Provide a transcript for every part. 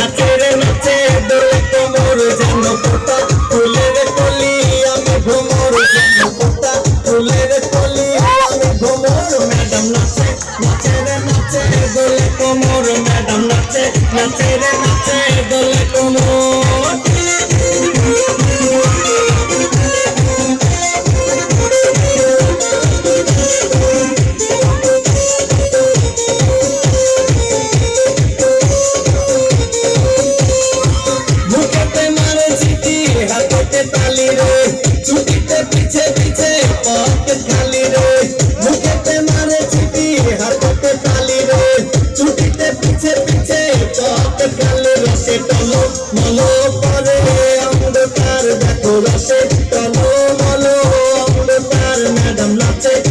নাচের নাচে দোলে কোমর যেন পোতা, ফুলের কলি আমি ভ্রমর যেন পোতা, ফুলের কলি আমি ভ্রমর ম্যাডাম নাচে, নাচের নাচে, দোলে কোমর, ম্যাডাম নাচে, নাচের নাচে।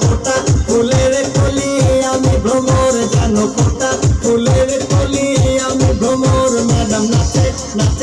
ফোটা ফুলের কলি আমি ভ্রমর জানো ফোটা ফুলের কলি আমি ভ্রমর ম্যাডাম নাচে নাচে